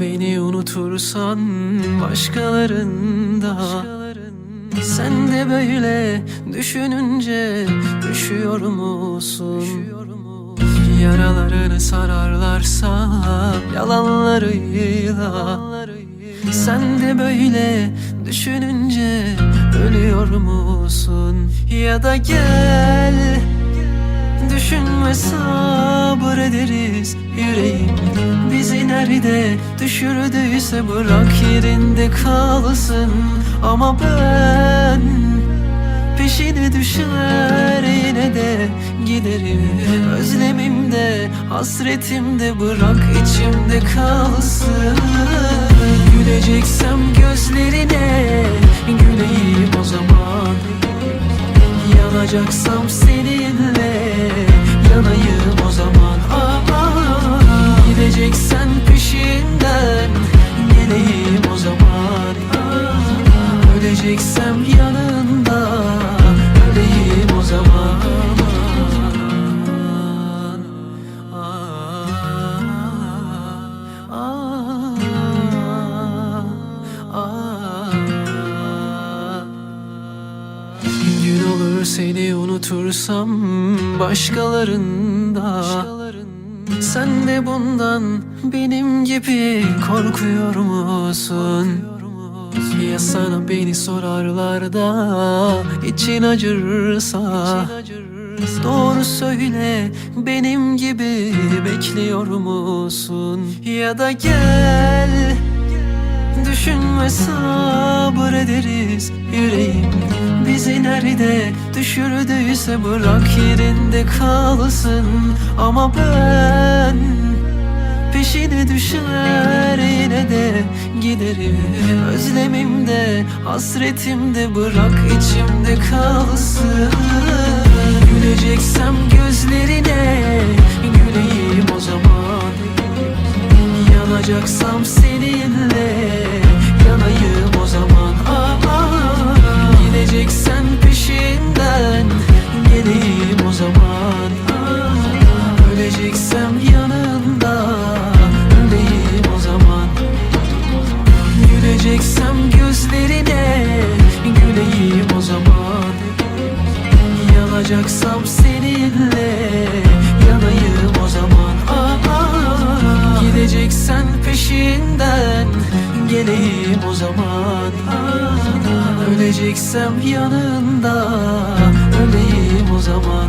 beni unutursan başkalarında Sen de böyle düşününce düşüyor musun? Yaralarını sararlarsa yalanlarıyla Sen de böyle düşününce ölüyor musun? Ya da gel Düşünme sabır ederiz yüreğim. Bizi nerede düşürdüyse bırak yerinde kalsın. Ama ben peşine düşer yine de giderim. Özlemimde hasretimde bırak içimde kalsın. Güleceksem gözlerine güleyim o zaman. Yanacaksam seni unutursam başkalarında Sen de bundan benim gibi korkuyor musun? Ya sana beni sorarlar da için acırsa Doğru söyle benim gibi bekliyor musun? Ya da gel Düşünme sabır ederiz yüreğim. Bizi nerede düşürdüyse bırak yerinde kalsın. Ama ben peşine düşer yine de giderim. Özlemimde hasretimde bırak içimde kalsın. Güleceksem gözlerine güleyim o zaman. Yanacaksam seninle Aa, Öleceksem yanında öleyim o zaman. Güleceksem gözlerine güleyim o zaman. Yanacaksam seninle yanayım o zaman. Aa, Gideceksen peşinden geleyim o zaman. Aa, Öleceksem yanında öleyim o zaman